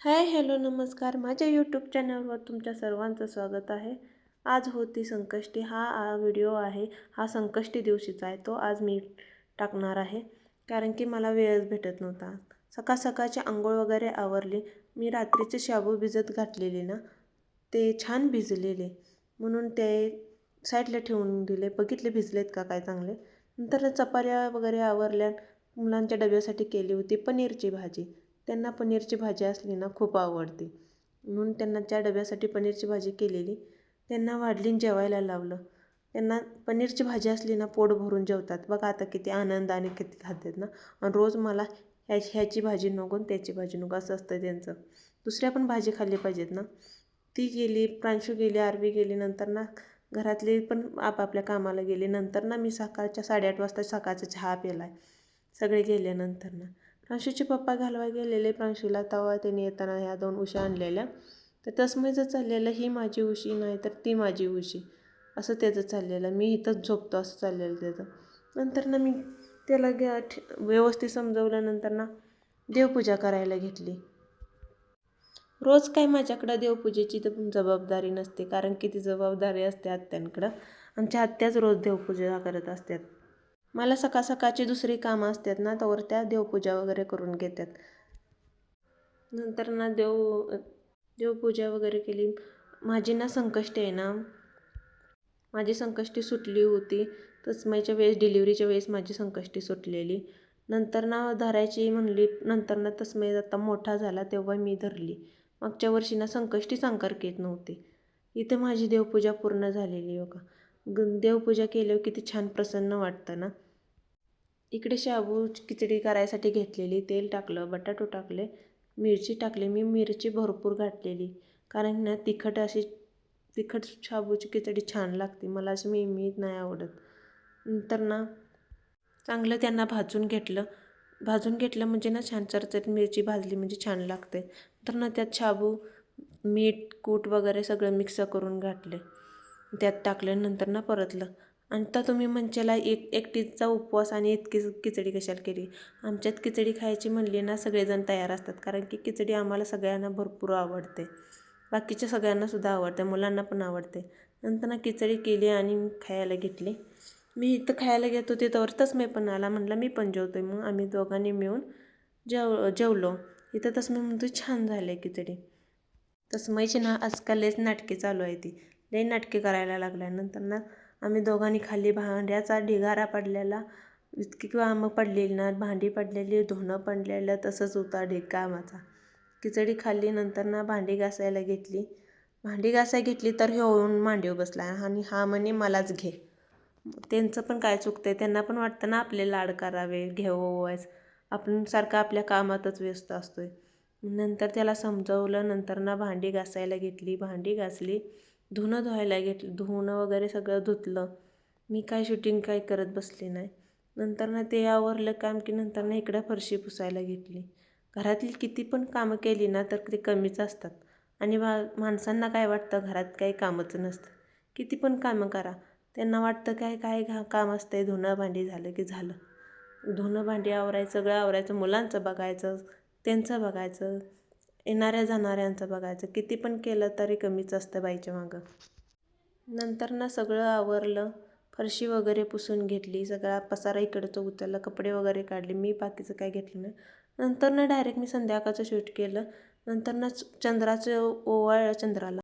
Hi hello नमस्कार. माझ्या YouTube चॅनलवर तुमच्या सर्वांचं स्वागत आहे. आज होती संकष्टी. हा व्हिडिओ आहे. हा संकष्टी दिवशीचा आहे. तो आज मी टाकणार आहे. कारण की मला वेळच भेटत नव्हता. सकाळ सकाळची आंघोळ वगैरे आवरली. मी रात्रीचे शाबू भिजत घातलेले ना ते छान भिजलेले. म्हणून ते साईडला ठेवून दिले. बघितले भिजलेत का काय चांगले? नंतर चपाऱ्या वगैरे आवरल्या. मुलांच्या डब्यासाठी केली होती पनीरची भाजी. त्यांना पनीरची भाजी असली ना खूप आवडते. म्हणून त्यांना त्या डब्यासाठी पनीरची भाजी केलेली. त्यांना वाढलीन जेवायला लावलं. त्यांना पनीरची भाजी असली ना पोट भरून जेवतात. बघा आता किती आनंदाने किती खातात ना. आणि रोज मला ह्या ह्याची भाजी नको त्याची भाजी नको असं असतं त्यांचं. दुसऱ्या पण भाजी खाल्ली पाहिजेत ना. ती गेली प्रांशू गेली आरवी गेली नंतर ना घरातले पण आपापल्या कामाला गेले. नंतर ना मी सकाळच्या साडेआठ वाजता सकाळचा चहा प्याला आहे सगळे गेल्यानंतर ना. प्रांशूचे पप्पा घालवा गेलेले प्रांशूला तवा त्यांनी येताना ह्या दोन उशी आणलेल्या. तर तसमेचं चाललेलं ही माझी उशी नाही तर ती माझी उशी. असं त्याचं चाललेलं. मी इथंच झोपतो असं चाललेलं त्याचं. नंतर ना मी त्याला घ्या व्यवस्थित समजवल्यानंतर ना देवपूजा करायला घेतली. रोज काय माझ्याकडं देवपूजेची तर जबाबदारी नसते कारण की ती जबाबदारी असते आत्यांकडं. आमच्या आत्याच रोज देवपूजा करत असतात. मला सकाळ सकाळची दुसरी कामं असतात ना तर त्या देवपूजा वगैरे करून घेतात. नंतर ना देव देवपूजा वगैरे केली. माझी ना संकष्टी आहे ना माझी संकष्टी सुटली होती. तस्माईच्या वेळेस डिलिव्हरीच्या वेळेस माझी संकष्टी सुटलेली. नंतर ना धरायची म्हणली नंतर ना तसमय आता मोठा झाला तेव्हा मी धरली. मागच्या वर्षी ना संकष्टी संकारक येत नव्हती. इथे माझी देवपूजा पूर्ण झालेली बघा. ग देवपूजा केल्यावर किती छान प्रसन्न वाटतं ना. इकडे शाबू खिचडी करायसाठी घेतलेली तेल टाकलं बटाटो टाकले मिरची टाकली. मी मिरची भरपूर घातलेली. कारण ना तिखट अशी तिखट शाबूची खिचडी छान लागते. मला अशी मिळमिळीत नाही आवडत. नंतर ना चांगलं त्यांना भाजून घेतलं. भाजून घेतलं म्हणजे ना छान चरचरीत मिरची भाजली म्हणजे छान लागते. तर ना त्यात शाबू मीठ कूट वगैरे सगळं मिक्स करून घातले. त्यात टाकल्यानंतर ना परतलं. आणि तर तुम्ही म्हणच्याला एक एकटीचा उपवास आणि इतकी खिचडी कशाला केली? आमच्यात खिचडी खायची म्हणली ना सगळेजण तयार असतात. कारण की खिचडी आम्हाला सगळ्यांना भरपूर आवडते. बाकीच्या सगळ्यांनासुद्धा आवडते मुलांना पण आवडते. नंतर ना खिचडी केली आणि खायला घेतली. मी इथं खायला घेत होते तवरतच मी पण आला. म्हटलं मी पण जेवतो मग आम्ही दोघांनी मिळून जेव जेवलो. इथं तसं मी म्हणतो छान झालं आहे खिचडी. तसं ना आजकाल लयच नाटके चालू आहे ती. लई नाटके करायला लागल्यानंतर ना आम्ही दोघांनी खाली भांड्याचा ढिगारा पडलेला इतकी कामं पडलेली ना भांडी पडलेली धुणं पडलेलं तसंच होता ढिग कामाचा खिचडी खाल्ली नंतर ना भांडी घासायला घेतली. भांडी घासायला घेतली तर हे होऊन मांडीवर बसला आणि हा म्हणे मलाच घे. त्यांचं पण काय चुकतं आहे त्यांना पण वाटतं ना आपले लाड करावे घेवायच आपण सारखं आपल्या कामातच व्यस्त असतो आहे नंतर त्याला समजवलं नंतर ना भांडी घासायला घेतली. भांडी घासली. धुणं धुवायला घेतलं धुणं वगैरे सगळं धुतलं. मी काय शूटिंग काय करत बसले नाही. नंतर ना ते आवरलं काम की नंतर ना इकडं फरशी पुसायला घेतली. घरातली किती पण कामं केली ना तर ते कमीच असतात. आणि मा माणसांना काय वाटतं? घरात काही कामच नसतं. किती पण कामं करा. त्यांना वाटतं काय काय घा काम असतंय धुणं भांडी झालं की झालं. धुणं भांडी आवरायचं सगळं आवरायचं मुलांचं बघायचं त्यांचं बघायचं. येणाऱ्या जाणाऱ्यांचं बघायचं. किती पण केलं तरी कमीच असतं बाईच्या मागं. नंतर ना सगळं आवरलं फरशी वगैरे पुसून घेतली सगळा पसारा इकडचं उचललं कपडे वगैरे काढले मी बाकीचं काय घेतलं नाही. नंतर ना डायरेक्ट मी संध्याकाळचं शूट केलं. नंतर ना चंद्राचं ओवाळलं चंद्राला.